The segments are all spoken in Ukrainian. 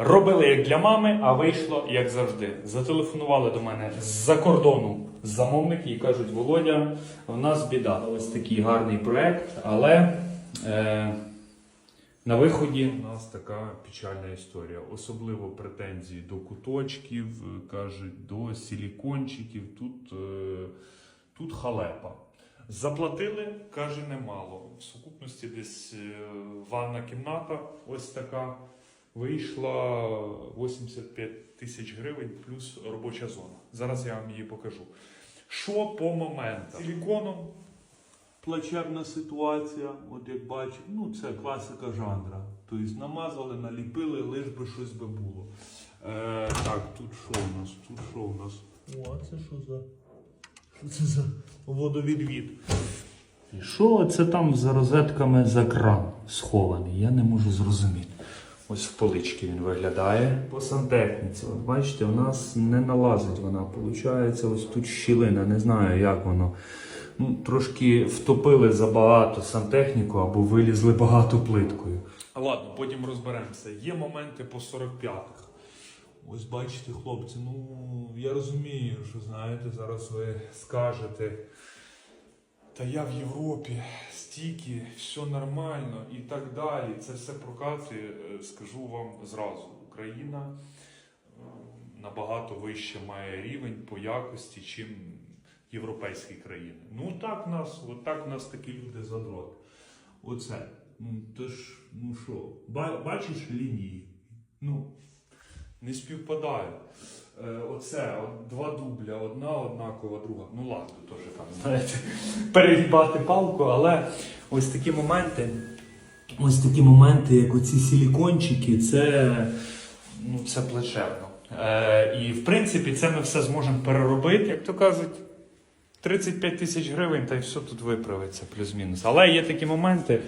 Робили як для мами, а вийшло як завжди. Зателефонували до мене з-за кордону замовники і кажуть: Володя, в нас біда. Ось такий гарний проект, але е, на виході У нас така печальна історія. Особливо претензії до куточків, кажуть, до силікончиків. Тут, е, тут халепа. Заплатили, каже, немало. В сукупності десь е, ванна кімната, ось така, вийшла 85 тисяч гривень плюс робоча зона. Зараз я вам її покажу. Що по моментам? Силіконом плачевна ситуація, от як бачите, ну це класика жанра. Тобто намазали, наліпили, лиш би щось би було. Е, так, тут що у нас? Тут що у нас? О, а це що за. Що це за водовідвід? І що це там за розетками за кран схований? Я не можу зрозуміти. Ось в полички він виглядає. По сантехніці. От бачите, у нас не налазить вона. Получається, ось тут щілина. Не знаю, як воно. Ну, трошки втопили забагато сантехніку або вилізли багато плиткою. А ладно, потім розберемося. Є моменти по 45-х. Ось бачите, хлопці, ну я розумію, що знаєте, зараз ви скажете. Та я в Європі, стільки, все нормально і так далі. Це все прокатує. Е, Скажу вам зразу, Україна е, набагато вище має рівень по якості, чим європейські країни. Ну так нас, от так нас такі люди задрот. Оце. Ну, то ж, ну що, бачиш лінії? Ну, не співпадає. Е, оце, два дубля, одна однакова, друга. Ну ладно, теж там, знаєте, перегибати палку, але ось такі моменти, ось такі моменти, як оці силікончики, це, ну, це плачевно. Е, і в принципі це ми все зможемо переробити, як то кажуть. 35 тисяч гривень, та й все тут виправиться, плюс-мінус. Але є такі моменти,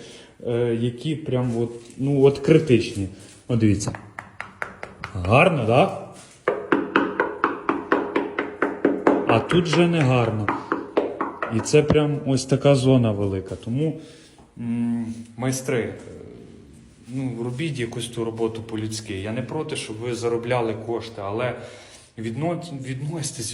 е, які прям от, ну, от критичні. От дивіться. Гарно, так? А тут вже не гарно. І це прям ось така зона велика. Тому майстри, е, ну, робіть якусь ту роботу по-людськи. Я не проти, щоб ви заробляли кошти, але відно-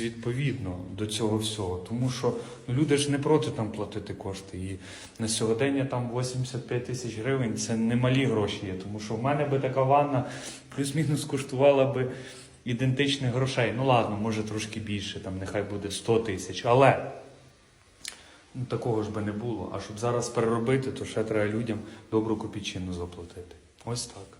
відповідно до цього всього. Тому що ну, люди ж не проти там платити кошти. І на сьогодення там 85 тисяч гривень це немалі гроші є. Тому що в мене би така ванна плюс-мінус коштувала би ідентичних грошей. Ну ладно, може трошки більше, там нехай буде 100 тисяч. Але ну, такого ж би не було. А щоб зараз переробити, то ще треба людям добру копійчину заплатити. Ось так.